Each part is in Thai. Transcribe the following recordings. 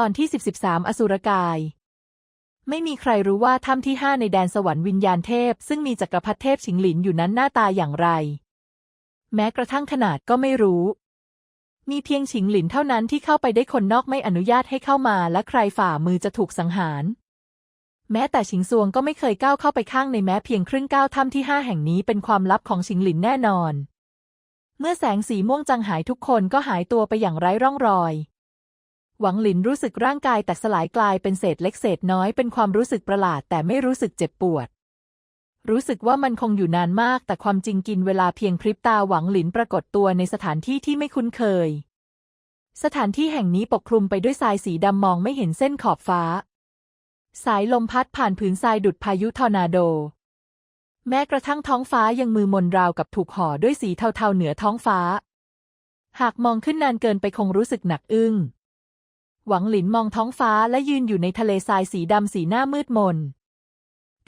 ตอนที่สิบสิบสามอสุรกาย ไม่มีใครรู้ว่าถ้ำที่ห้าในแดนสวรรค์วิญญาณเทพ ซึ่งมีจักรพรรดิเทพฉิงหลินอยู่นั้นหน้าตาอย่างไร แม้กระทั่งขนาดก็ไม่รู้ มีเพียงฉิงหลินเท่านั้นที่เข้าไปได้คนนอกไม่อนุญาตให้เข้ามาและใครฝ่ามือจะถูกสังหาร แม้แต่ฉิงซวงก็ไม่เคยก้าวเข้าไปข้างในแม้เพียงครึ่งก้าวถ้ำที่ห้าแห่งนี้เป็นความลับของฉิงหลินแน่นอน เมื่อแสงสีม่วงจางหายทุกคนก็หายตัวไปอย่างไร้ร่องรอย หวังหลินรู้สึกร่างกายแตกสลายกลายเป็นเศษเล็กเศษน้อยเป็นความรู้สึกประหลาดแต่ไม่รู้สึกเจ็บปวด รู้สึกว่ามันคงอยู่นานมาก แต่ความจริงกินเวลาเพียงพริบตาหวังหลินปรากฏตัวในสถานที่ที่ไม่คุ้นเคย สถานที่แห่งนี้ปกคลุมไปด้วยทรายสีดำมองไม่เห็นเส้นขอบฟ้า สายลมพัดผ่านผืนทรายดุดพายุทอร์นาโด แม้กระทั่งท้องฟ้ายังมือมนราวกับถูกห่อด้วยสีเทาๆเหนือท้องฟ้า หากมองขึ้นนานเกินไปคงรู้สึกหนักอึ้ง หวังหลินมองท้องฟ้าและยืนอยู่ในทะเลทรายสีดำสีหน้ามืดมน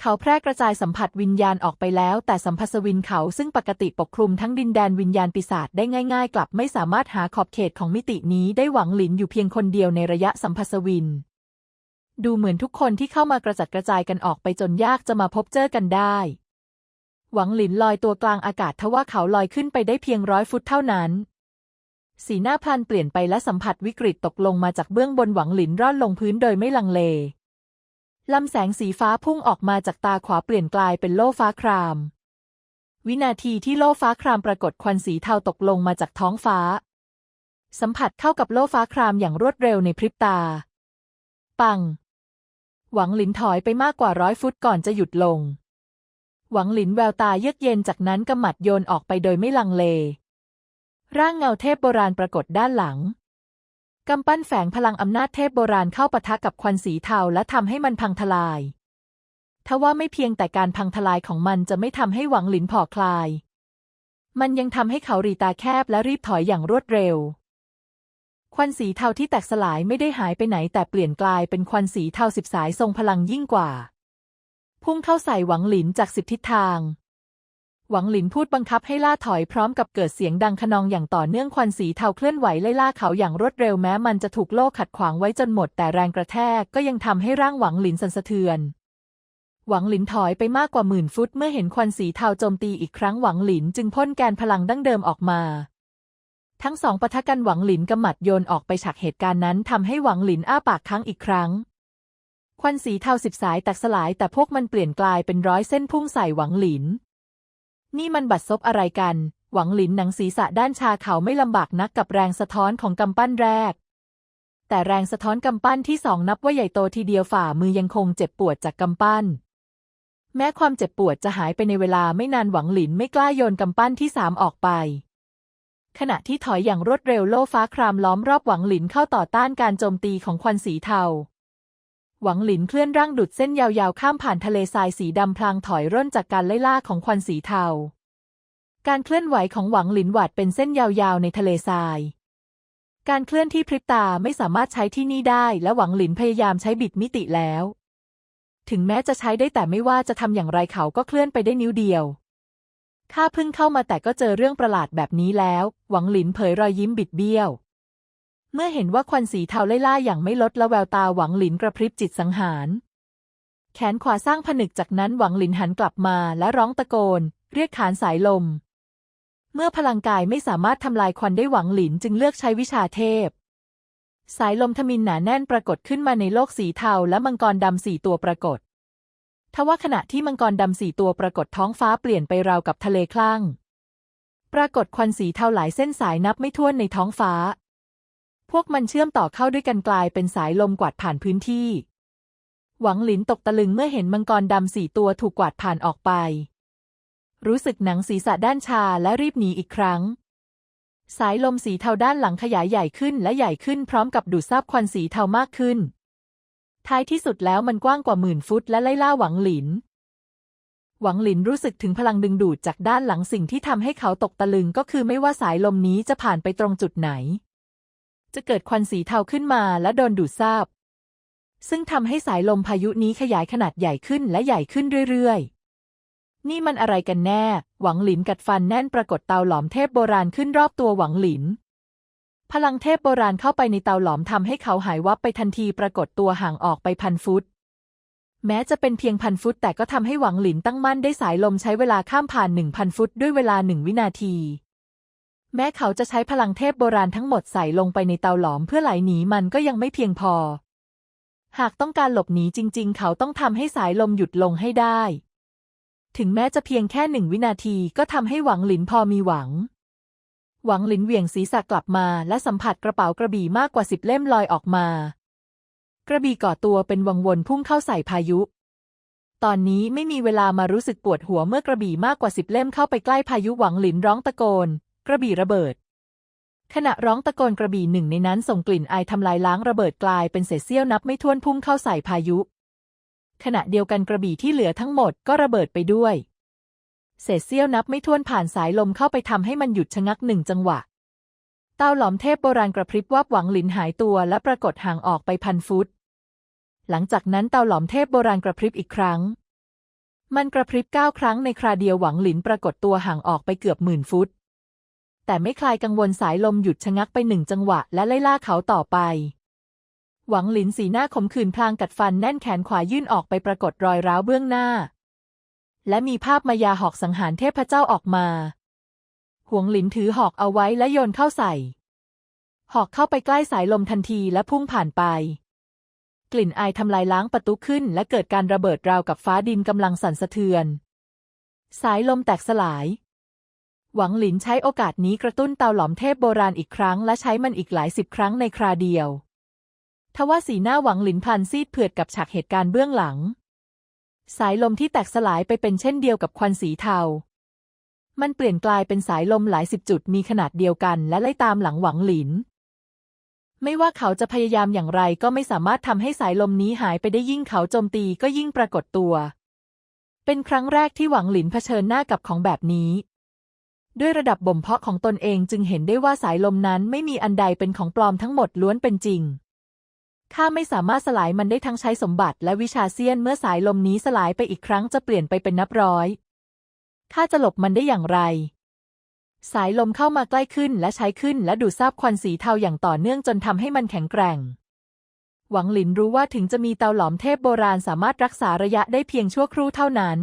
เขาแพร่กระจายสัมผัสวิญญาณออกไปแล้ว แต่สัมพัสวินเขาซึ่งปกติปกคลุมทั้งดินแดนวิญญาณปีศาจได้ง่าย ๆ กลับไม่สามารถหาขอบเขตของมิตินี้ได้หวังหลินอยู่เพียงคนเดียวในระยะสัมพัสวิน ดูเหมือนทุกคนที่เข้ามากระจัดกระจายกันออกไปจนยากจะมาพบเจอกันได้ หวังหลินลอยตัวกลางอากาศทว่าเขาลอยขึ้นไปได้เพียงร้อยฟุตเท่านั้น สีหน้าพลันเปลี่ยนไปและสัมผัสวิกฤตตกลงมาจากเบื้องบนหวังหลินร่อนลงพื้นโดยไม่ลังเลลำแสงสีฟ้าพุ่งออกมาจากตาขวาเปลี่ยนกลายเป็นโล่ฟ้าคราม วินาทีที่โล่ฟ้าครามปรากฏควันสีเทาตกลงมาจากท้องฟ้า สัมผัสเข้ากับโล่ฟ้าครามอย่างรวดเร็วในพริบตา ปัง หวังหลินถอยไปมากกว่าร้อยฟุตก่อนจะหยุดลง หวังหลินแววตาเยือกเย็นจากนั้นกำหมัดโยนออกไปโดยไม่ลังเล ร่างเงาเทพโบราณปรากฏด้านหลัง กำปั้นแฝงพลังอำนาจเทพโบราณเข้าปะทะกับควันสีเทาและทำให้มันพังทลายทว่าไม่เพียงแต่การพังทลายของมันจะไม่ทำให้หวังหลินผ่อคลาย มันยังทำให้เขารีตาแคบและรีบถอยอย่างรวดเร็ว ควันสีเทาที่แตกสลายไม่ได้หายไปไหนแต่เปลี่ยนกลายเป็นควันสีเทาสิบสายทรงพลังยิ่งกว่า พุ่งเข้าใส่หวังหลินจากสิบทิศทาง หวังหลินพูดบังคับให้ล่าถอยพร้อมกับเกิดเสียงดังขนองอย่างต่อเนื่องควันสีเทาเคลื่อนไหวไล่ล่าเขาอย่างรวดเร็วแม้มันจะถูกโล่ขัดขวางไว้จนหมดแต่แรงกระแทกก็ยังทำให้ร่างหวังหลินสั่นสะเทือน หวังหลินถอยไปมากกว่าหมื่นฟุตเมื่อเห็นควันสีเทาโจมตีอีกครั้งหวังหลินจึงพ่นแกนพลังดั้งเดิมออกมา ทั้งสองปะทะกันหวังหลินกำหมัดโยนออกไปฉากเหตุการณ์นั้นทำให้หวังหลินอ้าปากค้างอีกครั้งควันสีเทาสิบสายแตกสลายแต่พวกมันเปลี่ยนกลายเป็นร้อยเส้นพุ่งใส่หวังหลิน นี่มันบัดซบอะไรกัน หวังหลินหนังศีรษะด้านชาเขาไม่ลำบากนักกับแรงสะท้อนของกำปั้นแรก แต่แรงสะท้อนกำปั้นที่สองนับว่าใหญ่โตทีเดียวฝ่ามือยังคงเจ็บปวดจากกำปั้น แม้ความเจ็บปวดจะหายไปในเวลาไม่นานหวังหลินไม่กล้าโยนกำปั้นที่สามออกไป ขณะที่ถอยอย่างรวดเร็วโล่ฟ้าครามล้อมรอบหวังหลินเข้าต่อต้านการโจมตีของควันสีเทา หวังหลินเคลื่อนร่างดุดเส้นยาวๆ ข้ามผ่านทะเลทรายสีดำพลางถอยร่นจากการไล่ล่าของควันสีเทา การเคลื่อนไหวของหวังหลินหวาดเป็นเส้นยาวๆ ในทะเลทราย การเคลื่อนที่พริบตาไม่สามารถใช้ที่นี่ได้และหวังหลินพยายามใช้บิดมิติแล้ว ถึงแม้จะใช้ได้แต่ไม่ว่าจะทำอย่างไรเขาก็เคลื่อนไปได้นิ้วเดียว ข้าเพิ่งเข้ามาแต่ก็เจอเรื่องประหลาดแบบนี้แล้ว หวังหลินเผยรอยยิ้มบิดเบี้ยว เมื่อเห็นว่าควันสีเทาไล่ล่าอย่างไม่ลดและแววตาหวังหลินกระพริบจิตสังหาร แขนขวาสร้างผนึกจากนั้นหวังหลินหันกลับมาและร้องตะโกน เรียกขานสายลม เมื่อพลังกายไม่สามารถทำลายควันได้หวังหลินจึงเลือกใช้วิชาเทพ สายลมทมินหนาแน่นปรากฏขึ้นมาในโลกสีเทาและมังกรดำสี่ตัวปรากฏทว่าขณะที่มังกรดำสี่ตัวปรากฏท้องฟ้าเปลี่ยนไปราวกับทะเลคลั่ง ปรากฏควันสีเทาหลายเส้นสายนับไม่ถ้วนในท้องฟ้า พวกมันเชื่อมต่อเข้าด้วยกันกลายเป็นสายลมกวาดผ่านพื้นที่ หวังหลินตกตะลึงเมื่อเห็นมังกรดำสี่ตัวถูกกวาดผ่านออกไป รู้สึกหนังศีรษะด้านชาและรีบหนีอีกครั้ง สายลมสีเทาด้านหลังขยายใหญ่ขึ้นและใหญ่ขึ้นพร้อมกับดูดซับควันสีเทามากขึ้น ท้ายที่สุดแล้วมันกว้างกว่าหมื่นฟุตและไล่ล่าหวังหลิน หวังหลินรู้สึกถึงพลังดึงดูดจากด้านหลังสิ่งที่ทำให้เขาตกตะลึงก็คือไม่ว่าสายลมนี้จะผ่านไปตรงจุดไหน จะเกิดควันสีเทาขึ้นมาและโดนดูดซาบ ซึ่งทำให้สายลมพายุนี้ขยายขนาดใหญ่ขึ้นและใหญ่ขึ้นเรื่อยๆ นี่มันอะไรกันแน่ หวังหลินกัดฟันแน่นปรากฏเตาหลอมเทพโบราณขึ้นรอบตัวหวังหลิน พลังเทพโบราณเข้าไปในเตาหลอมทำให้เขาหายวับไปทันทีปรากฏตัวห่างออกไปพันฟุตแม้จะเป็นเพียงพันฟุตแต่ก็ทำให้หวังหลินตั้งมั่นได้สายลมใช้เวลาข้ามผ่านหนึ่งพันฟุตด้วยเวลาหนึ่งวินาที แม้เขาจะใช้พลังเทพโบราณทั้งหมดใส่ลงไปในเตาหลอมเพื่อไหลหนีมันก็ยังไม่เพียงพอ หากต้องการหลบหนีจริง ๆ เขาต้องทำให้สายลมหยุดลงให้ได้ ถึงแม้จะเพียงแค่หนึ่งวินาทีก็ทำให้หวังหลินพอมีหวัง หวังหลินเหวี่ยงศีรษะกลับมาและสัมผัสกระเป๋ากระบี่มากกว่าสิบเล่มลอยออกมา กระบี่ก่อตัวเป็นวังวนพุ่งเข้าใส่พายุตอนนี้ไม่มีเวลามารู้สึกปวดหัวเมื่อกระบี่มากกว่าสิบเล่มเข้าไปใกล้พายุหวังหลินร้องตะโกน กระบี่ระเบิด ขณะร้องตะโกนกระบี่หนึ่งในนั้นส่งกลิ่นไอทำลายล้างระเบิดกลายเป็นเศษเสี้ยวนับไม่ถ้วนพุ่งเข้าใส่พายุ ขณะเดียวกันกระบี่ที่เหลือทั้งหมดก็ระเบิดไปด้วย เศษเสี้ยวนับไม่ถ้วนผ่านสายลมเข้าไปทำให้มันหยุดชะงักหนึ่งจังหวะเต้าหลอมเทพโบราณกระพริบวับหวังหลินหายตัวและปรากฏห่างออกไปพันฟุต หลังจากนั้นเต้าหลอมเทพโบราณกระพริบอีกครั้ง มันกระพริบเก้าครั้งในคราเดียวหวังหลินปรากฏตัวห่างออกไปเกือบหมื่นฟุต แต่ไม่คลายกังวลสายลมหยุดชะงักไปหนึ่งจังหวะและไล่ล่าเขาต่อไป หวังหลินสีหน้าขมขื่นพลางกัดฟันแน่นแขนขวายื่นออกไปปรากฏรอยร้าวเบื้องหน้า และมีภาพมายาหอกสังหารเทพเจ้าออกมา หวงหลินถือหอกเอาไว้และโยนเข้าใส่ หอกเข้าไปใกล้สายลมทันทีและพุ่งผ่านไป กลิ่นอายทำลายล้างประตูขึ้น และเกิดการระเบิดราวกับฟ้าดินกำลังสั่นสะเทือน สายลมแตกสลาย หวังหลินใช้โอกาสนี้กระตุ้นเตาหลอมเทพโบราณอีกครั้งและใช้มันอีกหลายสิบครั้งในคราเดียว ทว่าสีหน้าหวังหลินพันซีดเผือดกับฉากเหตุการณ์เบื้องหลัง สายลมที่แตกสลายไปเป็นเช่นเดียวกับควันสีเทา มันเปลี่ยนกลายเป็นสายลมหลายสิบจุดมีขนาดเดียวกันและไล่ตามหลังหวังหลิน ไม่ว่าเขาจะพยายามอย่างไรก็ไม่สามารถทำให้สายลมนี้หายไปได้ยิ่งเขาโจมตีก็ยิ่งปรากฏตัว เป็นครั้งแรกที่หวังหลินเผชิญหน้ากับของแบบนี้ ด้วยระดับบ่มเพาะของตนเองจึงเห็นได้ว่าสายลมนั้นไม่มีอันใดเป็นของปลอมทั้งหมดล้วนเป็นจริง ข้าไม่สามารถสลายมันได้ทั้งใช้สมบัติและวิชาเซียนเมื่อสายลมนี้สลายไปอีกครั้งจะเปลี่ยนไปเป็นนับร้อย ข้าจะหลบมันได้อย่างไร สายลมเข้ามาใกล้ขึ้นและใช้ขึ้นและดูดซาบควันสีเทาอย่างต่อเนื่องจนทำให้มันแข็งแกร่ง หวังหลินรู้ว่าถึงจะมีเตาหลอมเทพโบราณสามารถรักษาระยะได้เพียงชั่วครู่เท่านั้น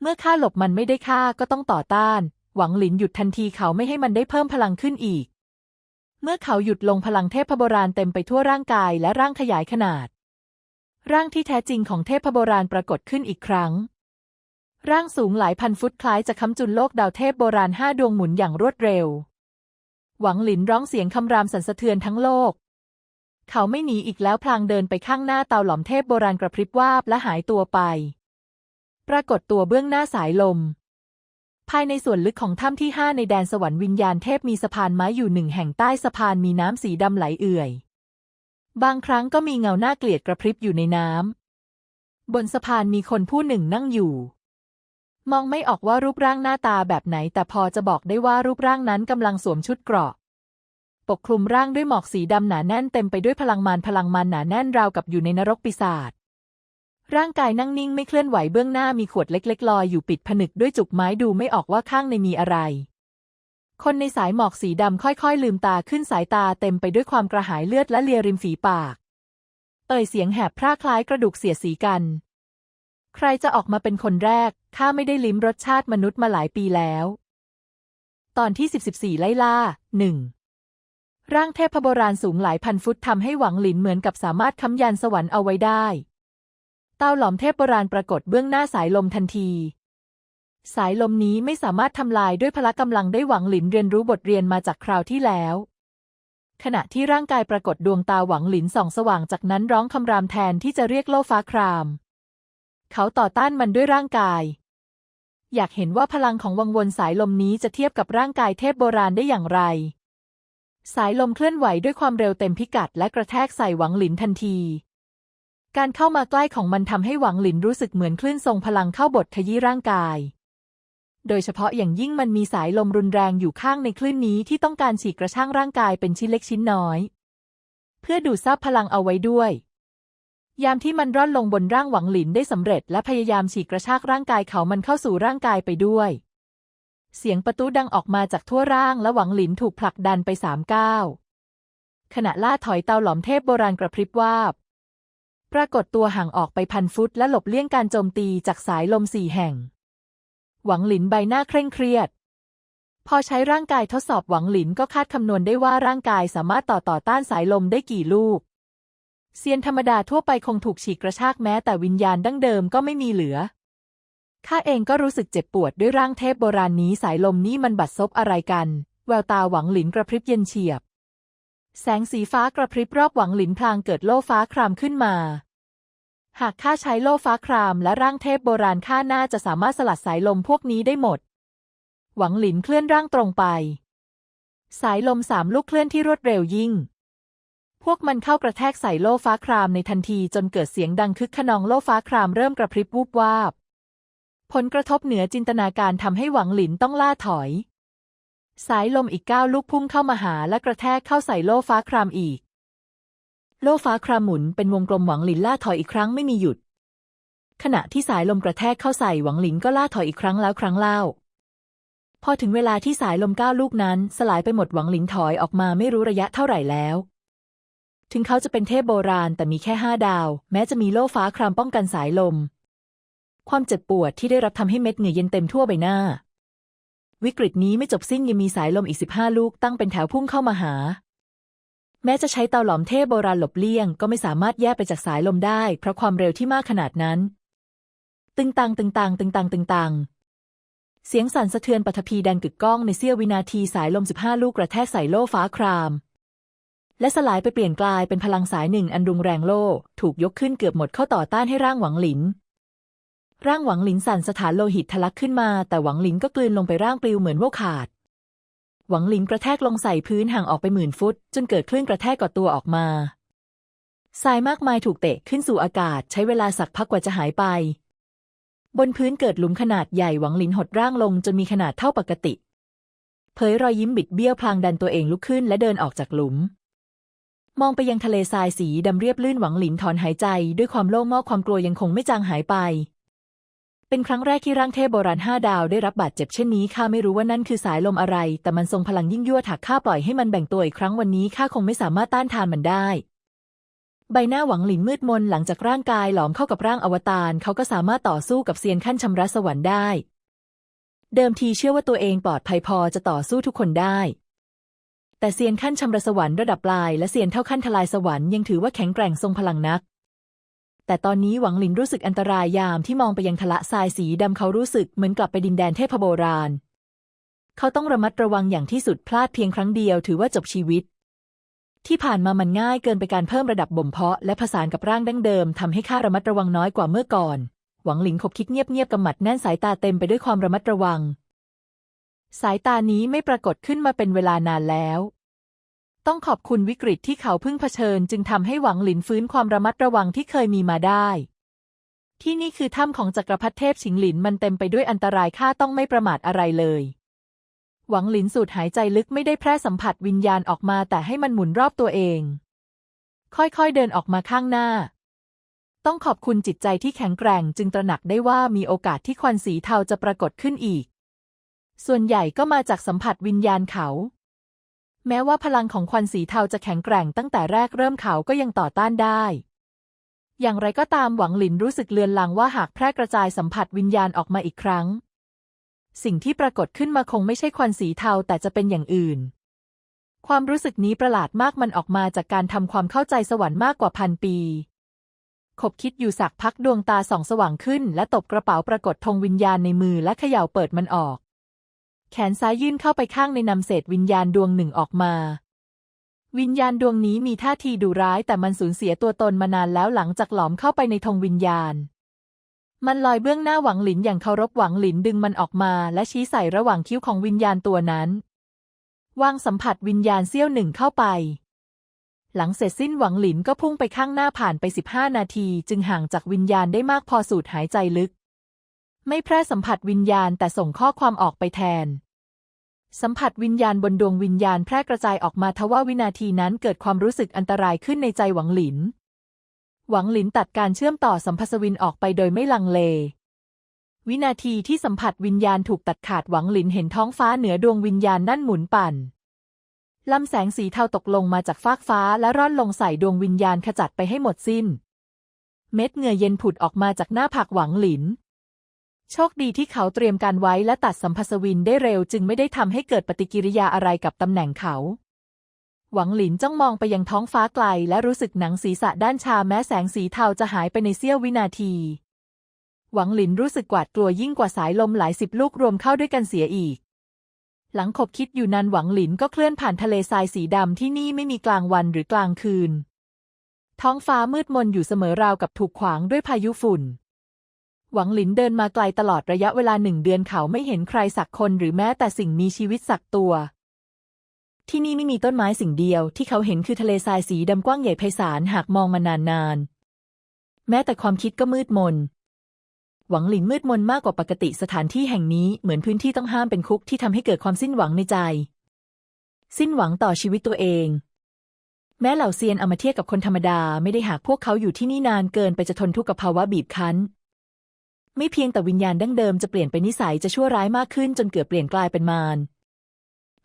เมื่อข้าหลบมันไม่ได้ข้าก็ต้องต่อต้าน หวังหลินหยุดทันทีเขาไม่ให้มันได้เพิ่มพลังขึ้นอีก เมื่อเขาหยุดลงพลังเทพโบราณเต็มไปทั่วร่างกายและร่างขยายขนาด ร่างที่แท้จริงของเทพโบราณปรากฏขึ้นอีกครั้ง ร่างสูงหลายพันฟุตคล้ายจะค้ำจุนโลกดาวเทพโบราณห้าดวงหมุนอย่างรวดเร็ว หวังหลินร้องเสียงคำรามสั่นสะเทือนทั้งโลก เขาไม่หนีอีกแล้วพลางเดินไปข้างหน้าเตาหลอมเทพโบราณกระพริบวาบและหายตัวไป ปรากฏตัวเบื้องหน้าสายลม ภายในส่วนลึกของถ้ำที่ห้าในแดนสวรรค์วิญญาณเทพมีสะพานไม้อยู่หนึ่งแห่งใต้สะพานมีน้ำสีดำไหลเอื่อย บางครั้งก็มีเงาหน้าเกลียดกระพริบอยู่ในน้ำบนสะพานมีคนผู้หนึ่งนั่งอยู่ มองไม่ออกว่ารูปร่างหน้าตาแบบไหน แต่พอจะบอกได้ว่ารูปร่างนั้นกำลังสวมชุดเกราะ ปกคลุมร่างด้วยหมอกสีดำหนาแน่นเต็มไปด้วยพลังมารพลังมารหนาแน่นราวกับอยู่ในนรกปีศาจ ร่างกายนั่งนิ่งไม่เคลื่อนไหวเบื้องหน้ามีขวดเล็ก ๆ ลอยอยู่ปิดผนึกด้วยจุกไม้ดูไม่ออกว่าข้างในมีอะไร คนในสายหมอกสีดำค่อยๆ ลืมตาขึ้นสายตาเต็มไปด้วยความกระหายเลือดและเลียริมฝีปาก เอ่ยเสียงแหบพร่าคล้ายกระดูกเสียสีกัน ใครจะออกมาเป็นคนแรก ข้าไม่ได้ลิ้มรสชาติมนุษย์มาหลายปีแล้ว ตอนที่ 14 ไล่ล่าหนึ่งร่างเทพโบราณสูงหลายพันฟุตทำให้หวังหลินเหมือนกับสามารถค้ำยันสวรรค์เอาไว้ได้ เต้าหลอมเทพโบราณปรากฏเบื้องหน้าสายลมทันที สายลมนี้ไม่สามารถทำลายด้วยพละกำลังได้หวังหลินเรียนรู้บทเรียนมาจากคราวที่แล้ว ขณะที่ร่างกายปรากฏดวงตาหวังหลินส่องสว่างจากนั้นร้องคำรามแทนที่จะเรียกโลฟ้าคราม เขาต่อต้านมันด้วยร่างกาย อยากเห็นว่าพลังของวังวนสายลมนี้จะเทียบกับร่างกายเทพโบราณได้อย่างไร สายลมเคลื่อนไหวด้วยความเร็วเต็มพิกัดและกระแทกใส่หวังหลินทันที การเข้ามาใกล้ของมันทำให้หวังหลินรู้สึกเหมือนคลื่นทรงพลังเข้าบทขยี้ร่างกาย โดยเฉพาะอย่างยิ่งมันมีสายลมรุนแรงอยู่ข้างในคลื่นนี้ที่ต้องการฉีกกระช่างร่างกายเป็นชิ้นเล็กชิ้นน้อย เพื่อดูดซับพลังเอาไว้ด้วย ยามที่มันร่อนลงบนร่างหวังหลินได้สำเร็จ และพยายามฉีกกระชากร่างกายเขามันเข้าสู่ร่างกายไปด้วย เสียงประตูดังออกมาจากทั่วร่างและหวังหลินถูกผลักดันไปสามก้าวขณะล่าถอยเตาหลอมเทพโบราณกระพริบวาบ ปรากฏตัวห่างออกไปพันฟุตและหลบเลี่ยงการโจมตีจากสายลมสี่แห่ง หวังหลินใบหน้าเคร่งเครียด พอใช้ร่างกายทดสอบหวังหลินก็คาดคำนวณได้ว่าร่างกายสามารถต่อต่อต้านสายลมได้กี่ลูก เซียนธรรมดาทั่วไปคงถูกฉีกกระชากแม้แต่วิญญาณดั้งเดิมก็ไม่มีเหลือ ข้าเองก็รู้สึกเจ็บปวดด้วยร่างเทพโบราณนี้สายลมนี้มันบัดซบอะไรกัน แววตาหวังหลินกระพริบเย็นเฉียบ แสงสีฟ้ากระพริบรอบหวังหลินพลางเกิดโล่ฟ้าครามขึ้นมา หากข้าใช้โล่ฟ้าครามและร่างเทพโบราณข้าน่าจะสามารถสลัดสายลมพวกนี้ได้หมด หวังหลินเคลื่อนร่างตรงไป สายลมสามลูกเคลื่อนที่รวดเร็วยิ่ง พวกมันเข้ากระแทกใส่โล่ฟ้าครามในทันทีจนเกิดเสียงดังคึกขนองโล่ฟ้าครามเริ่มกระพริบวูบวาบ ผลกระทบเหนือจินตนาการทำให้หวังหลินต้องล่าถอย สายลมอีกเก้าลูกพุ่งเข้ามาหาและกระแทกเข้าใส่โล่ฟ้าครามอีก โล่ฟ้าครามหมุนเป็นวงกลมหวังหลินล่าถอยอีกครั้งไม่มีหยุด ขณะที่สายลมกระแทกเข้าใส่หวังหลินก็ล่าถอยอีกครั้งแล้วครั้งเล่า พอถึงเวลาที่สายลมเก้าลูกนั้น สลายไปหมดหวังหลินถอยออกมาไม่รู้ระยะเท่าไหร่แล้ว ถึงเขาจะเป็นเทพโบราณแต่มีแค่ห้าดาว แม้จะมีโล่ฟ้าครามป้องกันสายลม ความเจ็บปวดที่ได้รับทำให้เม็ดเหงื่อเย็นเต็มทั่วใบหน้า วิกฤตนี้ไม่จบสิ้นยังมีสายลมอีกสิบห้าลูกตั้งเป็นแถวพุ่งเข้ามาหา แม้จะใช้เตาหลอมเทพโบราณหลบเลี่ยง ก็ไม่สามารถแยกไปจากสายลมได้ เพราะความเร็วที่มากขนาดนั้น ตึงตังตึงตังตึงตังตึงตังเสียงสั่นสะเทือนปฐพีดังกึกก้องในเสี้ยววินาทีสายลมสิบห้าลูกกระแทกใส่โล่ฟ้าคราม และสลายไปเปลี่ยนกลายเป็นพลังสายหนึ่งอันรุงแรงโล่ ถูกยกขึ้นเกือบหมดเข้าต่อต้านให้ร่างหวังหลิน ร่างหวังหลินสั่นสถานโลหิตทะลักขึ้นมา แต่หวังหลินก็กลืนลงไปร่างปลิวเหมือนว่าขาด หวังหลินกระแทกลงใส่พื้นห่างออกไปหมื่นฟุต จนเกิดคลื่นกระแทกกอดตัวออกมาทรายมากมายถูกเตะขึ้นสู่อากาศ ใช้เวลาสักพักกว่าจะหายไป บนพื้นเกิดหลุมขนาดใหญ่หวังหลินหดร่างลงจนมีขนาดเท่าปกติ เผยรอยยิ้มบิดเบี้ยวพลางดันตัวเองลุกขึ้นและเดินออกจากหลุม มองไปยังทะเลทรายสีดำเรียบลื่นหวังหลินถอนหายใจ ด้วยความโล่งมอกความกลัวยังคงไม่จางหายไป เป็นครั้งแรกที่ร่างเทพโบราณห้าดาวได้รับบาดเจ็บเช่นนี้ข้าไม่รู้ว่านั่นคือสายลมอะไร แต่มันทรงพลังยิ่งยวดหากข้าปล่อยให้มันแบ่งตัวอีกครั้งวันนี้ข้าคงไม่สามารถต้านทานมันได้ ใบหน้าหวังหลินมืดมนหลังจากร่างกายหลอมเข้ากับร่างอวตารเขาก็สามารถต่อสู้กับเซียนขั้นชำระสวรรค์ได้ เดิมทีเชื่อว่าตัวเองปลอดภัยพอจะต่อสู้ทุกคนได้ แต่เซียนขั้นชำระสวรรค์ระดับปลายและเซียนเท่าขั้นทลายสวรรค์ยังถือว่าแข็งแกร่งทรงพลังนัก แต่ตอนนี้หวังหลินรู้สึกอันตรายยามที่มองไปยังทะละทรายสีดำเขารู้สึกเหมือนกลับไปดินแดนเทพโบราณ เขาต้องระมัดระวังอย่างที่สุดพลาดเพียงครั้งเดียวถือว่าจบชีวิต ที่ผ่านมามันง่ายเกินไปการเพิ่มระดับบ่มเพาะและผสานกับร่างดั้งเดิมทำให้ข้าระมัดระวังน้อยกว่าเมื่อก่อน หวังหลินขบคิดเงียบๆกำหมัดแน่นสายตาเต็มไปด้วยความระมัดระวัง สายตานี้ไม่ปรากฏขึ้นมาเป็นเวลานานแล้ว ต้องขอบคุณวิกฤตที่เขาเพิ่งเผชิญ จึงทำให้หวังหลินฟื้นความระมัดระวังที่เคยมีมาได้ ที่นี่คือถ้ำของจักรพรรดิเทพฉิงหลินมันเต็มไปด้วยอันตรายข้าต้องไม่ประมาทอะไรเลย หวังหลินสูดหายใจลึกไม่ได้แพร่สัมผัสวิญญาณออกมาแต่ให้มันหมุนรอบตัวเอง ค่อยๆเดินออกมาข้างหน้า ต้องขอบคุณจิตใจที่แข็งแกร่งจึงตระหนักได้ว่ามีโอกาสที่ควันสีเทาจะปรากฏขึ้นอีก ส่วนใหญ่ก็มาจากสัมผัสวิญญาณเขา แม้ว่าพลังของควันสีเทาจะแข็งแกร่งตั้งแต่แรกเริ่มเขาก็ยังต่อต้านได้ อย่างไรก็ตามหวังหลินรู้สึกเลือนลางว่าหากแพร่กระจายสัมผัสวิญญาณออกมาอีกครั้ง สิ่งที่ปรากฏขึ้นมาคงไม่ใช่ควันสีเทาแต่จะเป็นอย่างอื่น ความรู้สึกนี้ประหลาดมากมันออกมาจากการทำความเข้าใจสวรรค์มากกว่าพันปีขบคิดอยู่สักพักดวงตาส่องสว่างขึ้น และตบกระเป๋าปรากฏธงวิญญาณในมือและเขย่าเปิดมันออก แขนซ้ายยื่นเข้าไปข้างในนำเศษวิญญาณดวงหนึ่งออกมา วิญญาณดวงนี้มีท่าทีดุร้ายแต่มันสูญเสียตัวตนมานานแล้วหลังจากหลอมเข้าไปในธงวิญญาณ มันลอยเบื้องหน้าหวังหลินอย่างเคารพหวังหลินดึงมันออกมา และชี้ใส่ระหว่างคิ้วของวิญญาณตัวนั้น วางสัมผัสวิญญาณเสี้ยวหนึ่งเข้าไป หลังเสร็จสิ้นหวังหลินก็พุ่งไปข้างหน้าผ่านไปสิบห้านาที จึงห่างจากวิญญาณได้มากพอสูดหายใจลึก ไม่แพร่สัมผัสวิญญาณแต่ส่งข้อความออกไปแทน สัมผัสวิญญาณบนดวงวิญญาณแพร่กระจายออกมาทว่าวินาทีนั้นเกิดความรู้สึกอันตรายขึ้นในใจหวังหลิน หวังหลินตัดการเชื่อมต่อสัมพัสวินออกไปโดยไม่ลังเล วินาทีที่สัมผัสวิญญาณถูกตัดขาดหวังหลินเห็นท้องฟ้าเหนือดวงวิญญาณนั่นหมุนปั่นลำแสงสีเทาตกลงมาจากฟากฟ้าและร่อนลงใส่ดวงวิญญาณขจัดไปให้หมดสิ้น เม็ดเหงื่อเย็นผุดออกมาจากหน้าผากหวังหลิน โชคดีที่เขาเตรียมการไว้และตัดสัมพัสวินได้เร็วจึงไม่ได้ทำให้เกิดปฏิกิริยาอะไรกับตำแหน่งเขา หวังหลินจ้องมองไปยังท้องฟ้าไกลและรู้สึกหนังศีรษะด้านชาแม้แสงสีเทาจะหายไปในเสี้ยววินาที หวังหลินรู้สึกกวาดกลัวยิ่งกว่าสายลมหลายสิบลูกรวมเข้าด้วยกันเสียอีก หลังขบคิดอยู่นานหวังหลินก็เคลื่อนผ่านทะเลทรายสีดำที่นี่ไม่มีกลางวันหรือกลางคืน ท้องฟ้ามืดมนอยู่เสมอราวกับถูกขวางด้วยพายุฝุ่น หวังหลินเดินมาไกลตลอดระยะเวลาหนึ่งเดือนเขาไม่เห็นใครสักคนหรือแม้แต่สิ่งมีชีวิตสักตัว ที่นี่ไม่มีต้นไม้สิ่งเดียวที่เขาเห็นคือทะเลทรายสีดำกว้างใหญ่ไพศาลหากมองมานานๆแม้แต่ความคิดก็มืดมน หวังหลินมืดมนมากกว่าปกติสถานที่แห่งนี้เหมือนพื้นที่ต้องห้ามเป็นคุกที่ทำให้เกิดความสิ้นหวังในใจ สิ้นหวังต่อชีวิตตัวเองแม้เหล่าเซียนเอามาเทียบกับคนธรรมดาไม่ได้หากพวกเขาอยู่ที่นี่นานเกินไปจะทนทุกข์กับภาวะบีบคั้น ไม่เพียงแต่วิญญาณดั้งเดิมจะเปลี่ยนไปนิสัยจะชั่วร้ายมากขึ้นจนเกือบเปลี่ยนกลายเป็นมาร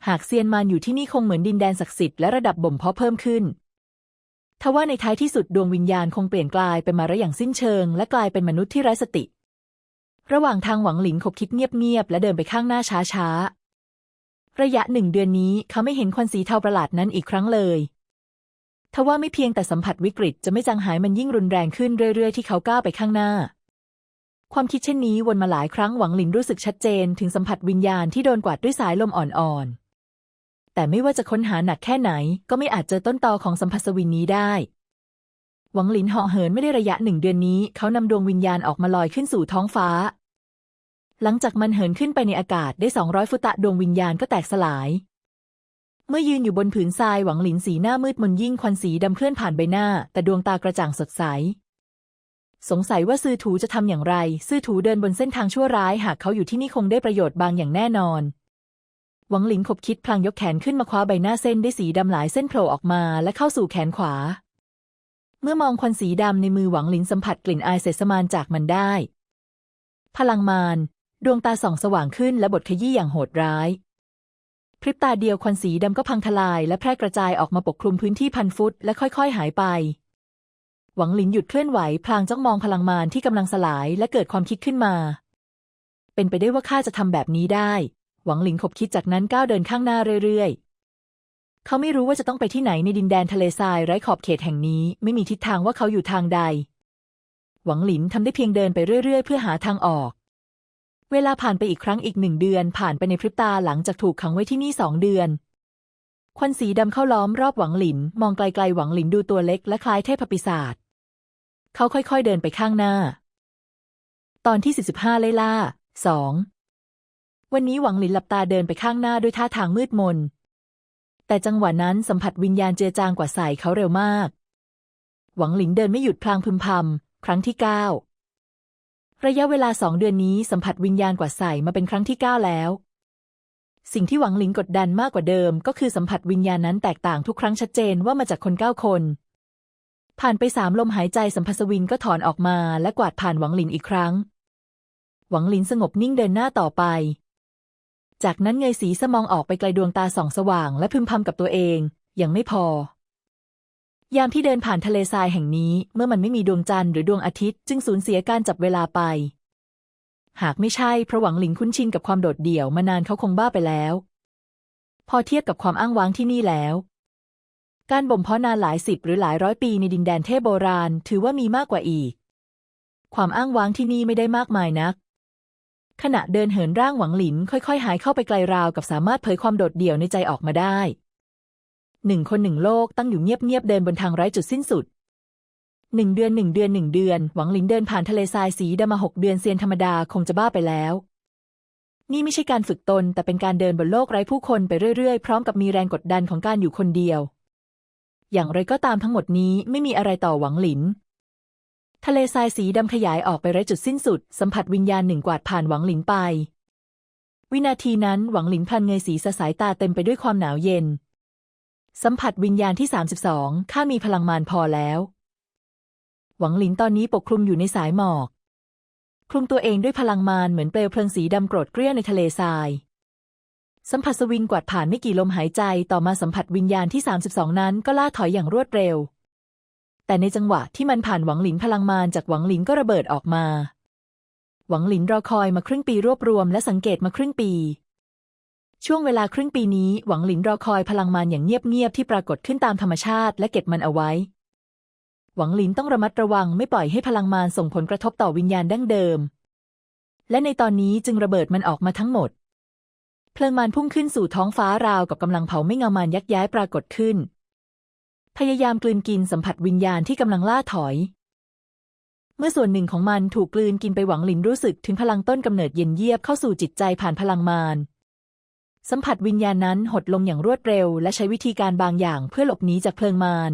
หากเซียนมารอยู่ที่นี่คงเหมือนดินแดนศักดิ์สิทธิ์และระดับบ่มเพาะเพิ่มขึ้นทว่าในท้ายที่สุดดวงวิญญาณคงเปลี่ยนกลายเป็นมาระอย่างสิ้นเชิง และกลายเป็นมนุษย์ที่ไร้สติ ระหว่างทางหวังหลินขบคิดเงียบๆและเดินไปข้างหน้าช้าๆ ระยะหนึ่งเดือนนี้เขาไม่เห็นควันสีเทาประหลาดนั้นอีกครั้งเลยทว่าไม่เพียงแต่สัมผัสวิกฤตจะไม่จางหายมันยิ่งรุนแรงขึ้นเรื่อยๆที่เขาก้าวไปข้างหน้า ความคิดเช่นนี้วนมาหลายครั้งหวังหลินรู้สึกชัดเจนถึงสัมผัสวิญญาณที่โดนกวาดด้วยสายลมอ่อนๆ แต่ไม่ว่าจะค้นหาหนักแค่ไหน ก็ไม่อาจเจอต้นตอของสัมผัสวินนี้ได้ หวังหลินเหาะเหินไม่ได้ระยะหนึ่งเดือนนี้ เขานำดวงวิญญาณออกมาลอยขึ้นสู่ท้องฟ้า หลังจากมันเหินขึ้นไปในอากาศได้สองร้อยฟุตะดวงวิญญาณก็แตกสลาย เมื่อยืนอยู่บนผืนทรายหวังหลินสีหน้ามืดมนยิ่งควันสีดำเคลื่อนผ่านใบหน้า แต่ดวงตากระจ่างสดใส สงสัยว่าซื่อถูจะทำอย่างไร ซื่อถูเดินบนเส้นทางชั่วร้าย หากเขาอยู่ที่นี่คงได้ประโยชน์บางอย่างแน่นอน หวังหลินขบคิดพลางยกแขนขึ้นมาคว้าใบหน้าเส้นได้สีดำหลายเส้นโผล่ออกมาและเข้าสู่แขนขวา เมื่อมองควันสีดำในมือหวังหลินสัมผัสกลิ่นอายเศษสมานจากมันได้ พลังมารดวงตาส่องสว่างขึ้นและบทขยี้อย่างโหดร้าย พริบตาเดียวควันสีดำก็พังทลายและแพร่กระจายออกมาปกคลุมพื้นที่พันฟุตและค่อยๆ หายไป หวังหลินหยุดเคลื่อนไหวพลางจ้องมองพลังมารที่กำลังสลายและเกิดความคิดขึ้นมา เป็นไปได้ว่าข้าจะทำแบบนี้ได้ หวังหลินขบคิดจากนั้นก้าวเดินข้างหน้าเรื่อยๆ เขาไม่รู้ว่าจะต้องไปที่ไหนในดินแดนทะเลทรายไร้ขอบเขตแห่งนี้ ไม่มีทิศทางว่าเขาอยู่ทางใด หวังหลินทำได้เพียงเดินไปเรื่อยๆ เพื่อหาทางออก เวลาผ่านไปอีกครั้งอีกหนึ่งเดือนผ่านไปในพริบตาหลังจากถูกขังไว้ที่นี่สองเดือนควันสีดำเข้าล้อมรอบหวังหลิน มองไกลๆหวังหลินดูตัวเล็กและคล้ายเทพปีศาจ เขาค่อยๆเดินไปข้างหน้า ตอนที่45ไล่ล่าสองวันนี้หวังหลินหลับตาเดินไปข้างหน้าด้วยท่าทางมืดมน แต่จังหวะนั้นสัมผัสวิญญาณเจือจางกว่าใส่เขาเร็วมาก หวังหลินเดินไม่หยุดพลางพึมพำครั้งที่เก้าระยะเวลาสองเดือนนี้สัมผัสวิญญาณกว่าใส่มาเป็นครั้งที่เก้าแล้ว สิ่งที่หวังหลินกดดันมากกว่าเดิม ก็คือสัมผัสวิญญาณนั้นแตกต่างทุกครั้งชัดเจนว่ามาจากคนเก้าคน ผ่านไปสามลมหายใจสัมผัสวินก็ถอนออกมาและกวาดผ่านหวังหลินอีกครั้ง หวังหลินสงบนิ่งเดินหน้าต่อไป จากนั้นเงยสีสมองออกไปไกลดวงตาส่องสว่างและพึมพำกับตัวเอง ยังไม่พอ ยามที่เดินผ่านทะเลทรายแห่งนี้ เมื่อมันไม่มีดวงจันทร์หรือดวงอาทิตย์จึงสูญเสียการจับเวลาไป หากไม่ใช่เพราะหวังหลินคุ้นชินกับความโดดเดี่ยวมานานเขาคงบ้าไปแล้ว พอเทียบกับความอ้างว้างที่นี่แล้ว การบ่มเพาะนานหลายสิบหรือหลายร้อยปีในดินแดนเทพโบราณ ถือว่ามีมากกว่าอีก ความอ้างว้างที่นี่ไม่ได้มากมายนัก ขณะเดินเหินร่างหวังหลินค่อยๆ หายเข้าไปไกลราวกับสามารถเผยความโดดเดี่ยวในใจออกมาได้หนึ่งคนหนึ่งโลกตั้งอยู่เงียบๆเดินบนทางไร้จุดสิ้นสุดหนึ่งเดือนหนึ่งเดือนหนึ่งเดือน หวังหลินเดินผ่านทะเลทรายสีดำมาหกเดือนเซียนธรรมดาคงจะบ้าไปแล้ว นี่ไม่ใช่การฝึกตน แต่เป็นการเดินบนโลกไร้ผู้คนไปเรื่อยๆ พร้อมกับมีแรงกดดันของการอยู่คนเดียว อย่างไรก็ตามทั้งหมดนี้ไม่มีอะไรต่อหวังหลิน ทะเลทรายสีดำขยายออกไปไร้จุดสิ้นสุด สัมผัสวิญญาณหนึ่งกวาดผ่านหวังหลินไป วินาทีนั้นหวังหลินพลันเงยสีสายตาเต็มไปด้วยความหนาวเย็น สัมผัสวิญญาณที่ 32 ข้ามีพลังมารพอแล้ว หวังหลินตอนนี้ปกคลุมอยู่ในสายหมอก คลุมตัวเองด้วยพลังมารเหมือนเปลวเพลิงสีดำโกรธเกรี้ยวในทะเลทราย สัมผัสสวิงกวาดผ่านไม่กี่ลมหายใจต่อมาสัมผัสวิญญาณที่ 32 นั้นก็ล่าถอยอย่างรวดเร็ว แต่ในจังหวะที่มันผ่านหวังหลินพลังมารจากหวังหลินก็ระเบิดออกมา หวังหลินรอคอยมาครึ่งปีรวบรวมและสังเกตมาครึ่งปี ช่วงเวลาครึ่งปีนี้หวังหลินรอคอยพลังมารอย่างเงียบๆที่ปรากฏขึ้นตามธรรมชาติและเก็บมันเอาไว้ หวังหลินต้องระมัดระวังไม่ปล่อยให้พลังมารส่งผลกระทบต่อวิญญาณดั้งเดิม และในตอนนี้จึงระเบิดมันออกมาทั้งหมด เพลิงมารพุ่งขึ้นสู่ท้องฟ้าราวกับกำลังเผาไม่เงามารยักย้ายปรากฏขึ้น พยายามกลืนกินสัมผัสวิญญาณที่กำลังล่าถอย เมื่อส่วนหนึ่งของมันถูกกลืนกินไปหวังหลินรู้สึกถึงพลังต้นกำเนิดเย็นเยียบเข้าสู่จิตใจผ่านพลังมารสัมผัสวิญญาณนั้นหดลงอย่างรวดเร็ว และใช้วิธีการบางอย่างเพื่อหลบหนีจากเพลิงมาร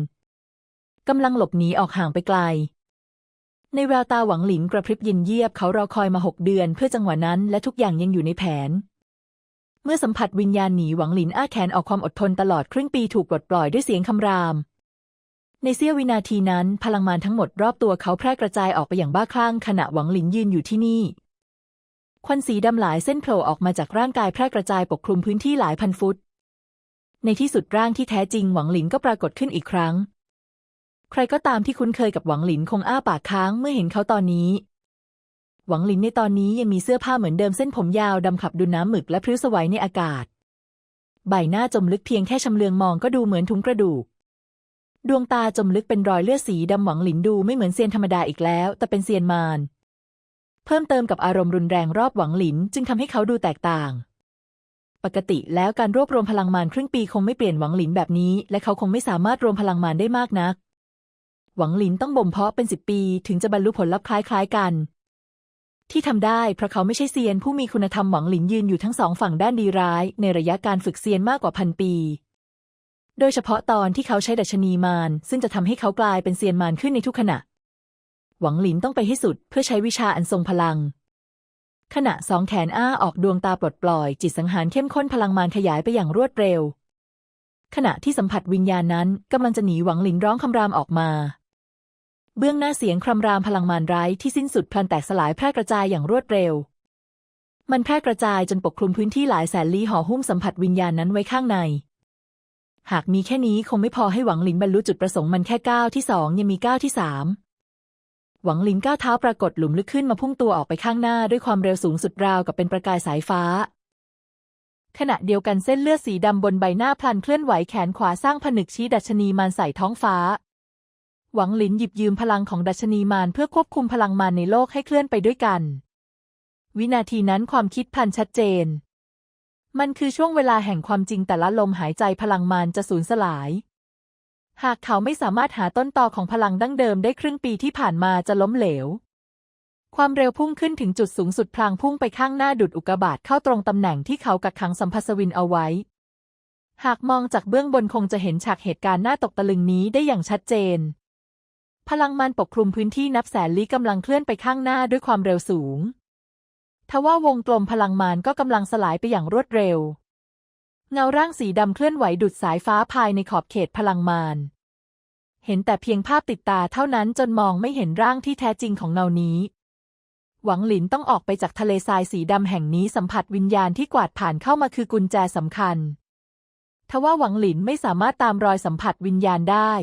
กำลังหลบหนีออกห่างไปไกล ในแววตาหวังหลินกระพริบเย็นเยียบเขารอคอยมาหกเดือนเพื่อจังหวะนั้นและทุกอย่างยังอยู่ในแผน เมื่อสัมผัสวิญญาณหนีหวังหลินอ้าแขนออกความอดทนตลอดครึ่งปีถูกปลดปล่อยด้วยเสียงคำราม ในเสี้ยววินาทีนั้น พลังมารทั้งหมดรอบตัวเขาแพร่กระจายออกไปอย่างบ้าคลั่งขณะหวังหลินยืนอยู่ที่นี่ ควันสีดำหลายเส้นโผล่ออกมาจากร่างกายแพร่กระจายปกคลุมพื้นที่หลายพันฟุต ในที่สุดร่างที่แท้จริงหวังหลินก็ปรากฏขึ้นอีกครั้ง ใครก็ตามที่คุ้นเคยกับหวังหลินคงอ้าปากค้างเมื่อเห็นเขาตอนนี้ หวังหลินในตอนนี้ยังมีเสื้อผ้าเหมือนเดิมเส้นผมยาวดำขับดุนน้ำหมึกและพริ้วสวัยในอากาศ ใบหน้าจมลึกเพียงแค่ชำเลืองมองก็ดูเหมือนถุงกระดูก ดวงตาจมลึกเป็นรอยเลือดสีดำหวังหลินดูไม่เหมือนเซียนธรรมดาอีกแล้ว แต่เป็นเซียนมารเพิ่มเติมกับอารมณ์รุนแรงรอบหวังหลิน จึงทำให้เขาดูแตกต่าง ปกติแล้วการรวบรวมพลังมารครึ่งปีคงไม่เปลี่ยนหวังหลินแบบนี้ และเขาคงไม่สามารถรวมพลังมารได้มากนัก หวังหลินต้องบ่มเพาะเป็นสิบปี ถึงจะบรรลุผลลัพธ์คล้ายๆกัน ที่ทำได้เพราะเขาไม่ใช่เซียนผู้มีคุณธรรมหวังหลินยืนอยู่ทั้งสองฝั่งด้านดีร้าย ในระยะการฝึกเซียนมากกว่าพันปี โดยเฉพาะตอนที่เขาใช้ดัชนีมารซึ่งจะทำให้เขากลายเป็นเซียนมารขึ้นในทุกขณะ หวังหลินต้องไปให้สุดเพื่อใช้วิชาอันทรงพลัง ขณะสองแขนอ้าออกดวงตาปลดปล่อย จิตสังหารเข้มข้นพลังมารขยายไปอย่างรวดเร็ว ขณะที่สัมผัสวิญญาณนั้นกำลังจะหนีหวังหลินร้องคำรามออกมา เบื้องหน้าเสียงครำรามพลังมารร้ายที่สิ้นสุดพลันแตกสลายแพร่กระจายอย่างรวดเร็ว มันแพร่กระจายจนปกคลุมพื้นที่หลายแสนลี้ห่อหุ้มสัมผัสวิญญาณนั้นไว้ข้างใน หากมีแค่นี้คงไม่พอให้หวังหลินบรรลุจุดประสงค์มันแค่ก้าวที่สองยังมีก้าวที่สามหวังหลินก้าวเท้าปรากฏหลุมลึกขึ้นมาพุ่งตัวออกไปข้างหน้าด้วยความเร็วสูงสุดราวกับเป็นประกายสายฟ้า ขณะเดียวกันเส้นเลือดสีดำบนใบหน้าพลันเคลื่อนไหวแขนขวาสร้างผนึกชี้ดัชนีมารใส่ท้องฟ้า หวังหลินหยิบยืมพลังของดัชนีมารเพื่อควบคุมพลังมารในโลกให้เคลื่อนไปด้วยกัน วินาทีนั้นความคิดพันชัดเจน มันคือช่วงเวลาแห่งความจริงแต่ละลมหายใจพลังมารจะสูญสลาย หากเขาไม่สามารถหาต้นตอของพลังดั้งเดิมได้ครึ่งปีที่ผ่านมาจะล้มเหลว ความเร็วพุ่งขึ้นถึงจุดสูงสุดพลางพุ่งไปข้างหน้าดุดอุกกาบาตเข้าตรงตำแหน่งที่เขากักขังสัมพัสวินเอาไว้ หากมองจากเบื้องบนคงจะเห็นฉากเหตุการณ์น่าตกตะลึงนี้ได้อย่างชัดเจน พลังมันปกคลุมพื้นที่นับแสนลี้กำลังเคลื่อนไปข้างหน้าด้วยความเร็วสูง ทว่าวงกลมพลังมารก็กำลังสลายไปอย่างรวดเร็ว เงาร่างสีดำเคลื่อนไหวดุดสายฟ้าภายในขอบเขตพลังมารเห็นแต่เพียงภาพติดตาเท่านั้นจนมองไม่เห็นร่างที่แท้จริงของเงานี้ หวังหลินต้องออกไปจากทะเลทรายสีดำแห่งนี้สัมผัสวิญญาณที่กวาดผ่านเข้ามาคือกุญแจสำคัญทว่าหวังหลินไม่สามารถตามรอยสัมผัสวิญญาณได้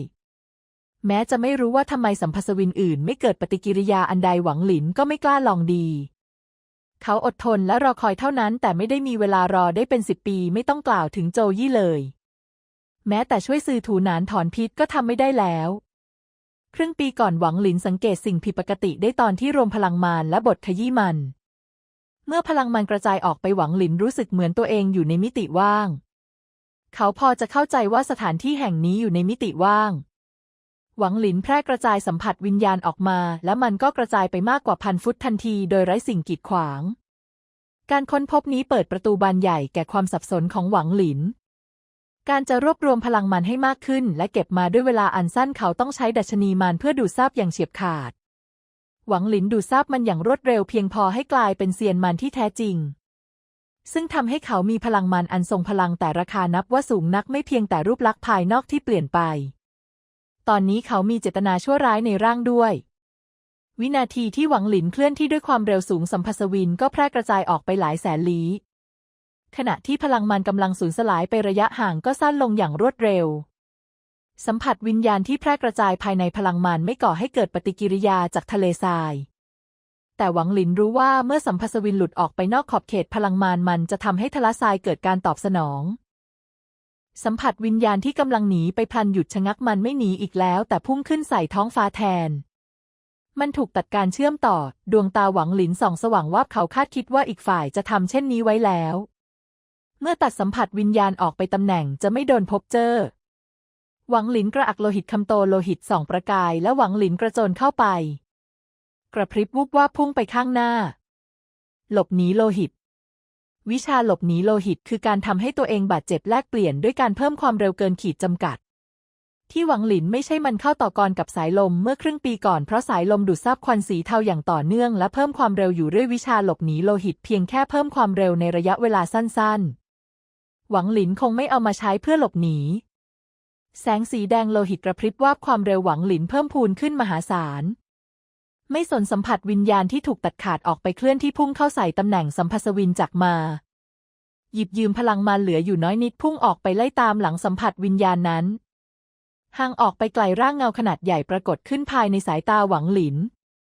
แม้จะไม่รู้ว่าทำไมสัมพัสวินอื่นไม่เกิดปฏิกิริยาอันใดหวังหลินก็ไม่กล้าลองดี เขาอดทนและรอคอยเท่านั้น แต่ไม่ได้มีเวลารอได้เป็นสิบปีไม่ต้องกล่าวถึงโจยี่เลย แม้แต่ช่วยซื้อถูหนานถอนพิษก็ทำไม่ได้แล้ว ครึ่งปีก่อนหวังหลินสังเกตสิ่งผิดปกติได้ตอนที่รวมพลังมารและบทขยี้มัน เมื่อพลังมันกระจายออกไปหวังหลินรู้สึกเหมือนตัวเองอยู่ในมิติว่าง เขาพอจะเข้าใจว่าสถานที่แห่งนี้อยู่ในมิติว่าง หวังหลินแพร่กระจายสัมผัสวิญญาณออกมา และมันก็กระจายไปมากกว่าพันฟุตทันทีโดยไร้สิ่งกีดขวาง การค้นพบนี้เปิดประตูบานใหญ่แก่ความสับสนของหวังหลิน การจะรวบรวมพลังมันให้มากขึ้น และเก็บมาด้วยเวลาอันสั้นเขาต้องใช้ดัชนีมารเพื่อดูดซับอย่างเฉียบขาด หวังหลินดูดซับมันอย่างรวดเร็วเพียงพอให้กลายเป็นเซียนมันที่แท้จริงซึ่งทำให้เขามีพลังมันอันทรงพลังแต่ราคานับว่าสูงนักไม่เพียงแต่รูปลักษณ์ภายนอกที่เปลี่ยนไป ตอนนี้เขามีเจตนาชั่วร้ายในร่างด้วย วินาทีที่หวังหลินเคลื่อนที่ด้วยความเร็วสูงสัมพัสวินก็แพร่กระจายออกไปหลายแสนลี้ ขณะที่พลังมันกำลังสูญสลายไประยะห่างก็สั้นลงอย่างรวดเร็ว สัมผัสวิญญาณที่แพร่กระจายภายในพลังมันไม่ก่อให้เกิดปฏิกิริยาจากทะเลทรายแต่หวังหลินรู้ว่าเมื่อสัมพัสวินหลุดออกไปนอกขอบเขตพลังมานมันจะทำให้ทะลทรายเกิดการตอบสนอง สัมผัสวิญญาณที่กำลังหนีไปพลันหยุดชะงักมันไม่หนีอีกแล้ว แต่พุ่งขึ้นใส่ท้องฟ้าแทน มันถูกตัดการเชื่อมต่อ ดวงตาหวังหลินส่องสว่างว่าเขาคาดคิดว่าอีกฝ่ายจะทำเช่นนี้ไว้แล้ว เมื่อตัดสัมผัสวิญญาณออกไปตำแหน่งจะไม่โดนพบเจอ หวังหลินกระอักโลหิตคำโตโลหิตส่องประกาย และหวังหลินกระโจนเข้าไป กระพริบวุบว่าพุ่งไปข้างหน้า หลบหนีโลหิต วิชาหลบหนีโลหิตคือการทำให้ตัวเองบาดเจ็บแลกเปลี่ยนด้วยการเพิ่มความเร็วเกินขีดจำกัด ที่หวังหลินไม่ใช่มันเข้าต่อกรกับสายลมเมื่อครึ่งปีก่อนเพราะสายลมดูดซับควันสีเทาอย่างต่อเนื่องและเพิ่มความเร็วอยู่ด้วยวิชาหลบหนีโลหิตเพียงแค่เพิ่มความเร็วในระยะเวลาสั้นๆ หวังหลินคงไม่เอามาใช้เพื่อหลบหนี แสงสีแดงโลหิตกระพริบวาบความเร็วหวังหลินเพิ่มพูนขึ้นมหาศาล ไม่สนสัมผัสวิญญาณที่ถูกตัดขาดออกไปเคลื่อนที่พุ่งเข้าใส่ตำแหน่งสัมพัสวินจากมา หยิบยืมพลังมาเหลืออยู่น้อยนิดพุ่งออกไปไล่ตามหลังสัมผัสวิญญาณนั้นห่างออกไปไกลร่างเงาขนาดใหญ่ปรากฏขึ้นภายในสายตาหวังหลิน